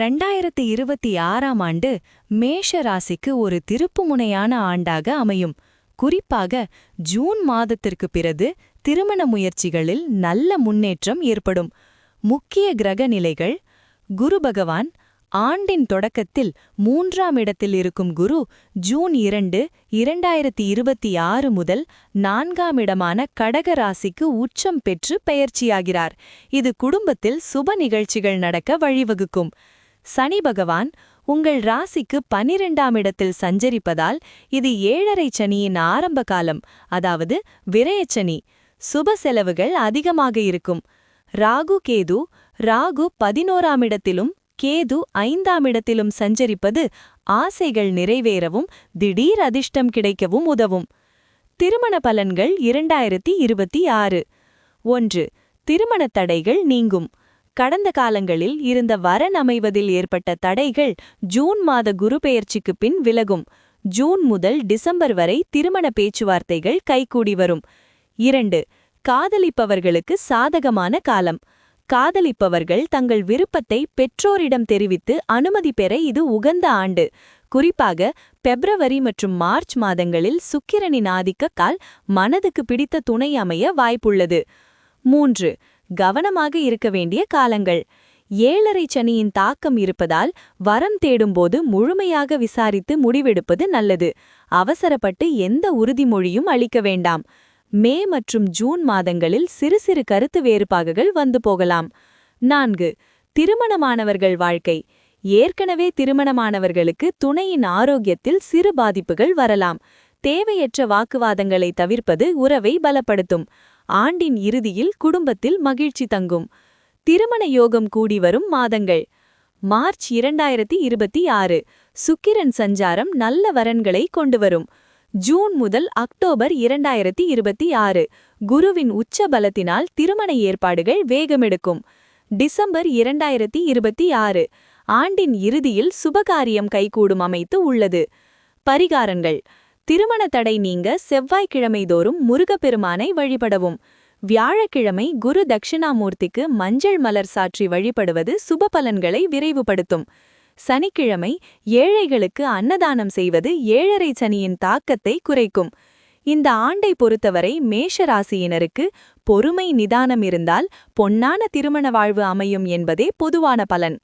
ரெண்டாயிரத்தி இருபத்தி ஆறாம் ஆண்டு மேஷ ராசிக்கு ஒரு திருப்புமுனையான ஆண்டாக அமையும். குறிப்பாக ஜூன் மாதத்திற்கு பிறகு திருமண முயற்சிகளில் நல்ல முன்னேற்றம் ஏற்படும். முக்கிய கிரக நிலைகள் குரு பகவான் ஆண்டின் தொடக்கத்தில் மூன்றாம் இடத்தில் இருக்கும் குரு ஜூன் இரண்டு இரண்டாயிரத்தி இருபத்தி ஆறு முதல் நான்காம் இடமான கடக ராசிக்கு உச்சம் பெற்று பெயர்ச்சியாகிறார். இது குடும்பத்தில் சுப நிகழ்ச்சிகள் நடக்க வழிவகுக்கும். சனி பகவான் உங்கள் ராசிக்கு பனிரெண்டாம் இடத்தில் சஞ்சரிப்பதால் இது ஏழரை சனியின் ஆரம்ப காலம் அதாவது விரயச்சனி சுப செலவுகள் அதிகமாக இருக்கும். ராகு கேது ராகு பதினோராம் இடத்திலும் கேது ஐந்தாம் இடத்திலும் சஞ்சரிப்பது ஆசைகள் நிறைவேறவும் திடீர் அதிர்ஷ்டம் கிடைக்கவும் உதவும். திருமண பலன்கள் இரண்டாயிரத்தி இருபத்தி ஆறு. ஒன்று திருமணத் தடைகள் நீங்கும். கடந்த காலங்களில் இருந்த வரன் அமைவதில் ஏற்பட்ட தடைகள் ஜூன் மாத குரு பெயர்ச்சிக்கு பின் விலகும். ஜூன் முதல் டிசம்பர் வரை திருமண பேச்சுவார்த்தைகள் கைகூடி வரும். இரண்டு காதலிப்பவர்களுக்கு சாதகமான காலம். காதலிப்பவர்கள் தங்கள் விருப்பத்தை பெற்றோரிடம் தெரிவித்து அனுமதி பெற இது உகந்த ஆண்டு. குறிப்பாக பெப்ரவரி மற்றும் மார்ச் மாதங்களில் சுக்கிரனின் ஆதிக்க கால் மனதுக்கு பிடித்த துணை அமைய வாய்ப்புள்ளது. மூன்று கவனமாக இருக்க வேண்டிய காலங்கள். ஏழரை சனியின் தாக்கம் இருப்பதால் வரம் தேடும்போது முழுமையாக விசாரித்து முடிவெடுப்பது நல்லது. அவசரப்பட்டு எந்த உறுதிமொழியும் அளிக்க வேண்டாம். மே மற்றும் ஜூன் மாதங்களில் சிறு சிறு கருத்து வேறுபாடுகள் வந்து போகலாம். நான்கு. திருமணமானவர்கள் வாழ்க்கை. ஏற்கனவே திருமணமானவர்களுக்கு துணையின் ஆரோக்கியத்தில் சிறு பாதிப்புகள் வரலாம். தேவையற்ற வாக்குவாதங்களை தவிர்ப்பது உறவை பலப்படுத்தும். ஆண்டின் இறுதியில் குடும்பத்தில் மகிழ்ச்சி தங்கும். திருமண யோகம் கூடி வரும் மாதங்கள். மார்ச் இரண்டாயிரத்தி இருபத்தி ஆறு. சுக்கிரன் சஞ்சாரம் நல்ல வரன்களை கொண்டுவரும். ஜூன் முதல் அக்டோபர் இரண்டாயிரத்தி இருபத்தி ஆறு. குருவின் உச்ச பலத்தினால் திருமண ஏற்பாடுகள் வேகமெடுக்கும். டிசம்பர் இரண்டாயிரத்தி இருபத்தி ஆறு. ஆண்டின் இறுதியில் சுபகாரியம் கைகூடும் அமைத்து உள்ளது. பரிகாரங்கள். திருமண தடை நீங்க செவ்வாய்க்கிழமை தோறும் முருகப்பெருமானை வழிபடவும். வியாழக்கிழமை குரு தட்சிணாமூர்த்திக்கு மஞ்சள் மலர் சாற்றி வழிபடுவது சுப பலன்களை விரைவுபடுத்தும். சனிக்கிழமை ஏழைகளுக்கு அன்னதானம் செய்வது ஏழரை சனியின் தாக்கத்தை குறைக்கும். இந்த ஆண்டை பொறுத்தவரை மேஷ ராசியினருக்கு பொறுமை நிதானம் இருந்தால் பொன்னான திருமண வாழ்வு அமையும் என்பதே பொதுவான பலன்.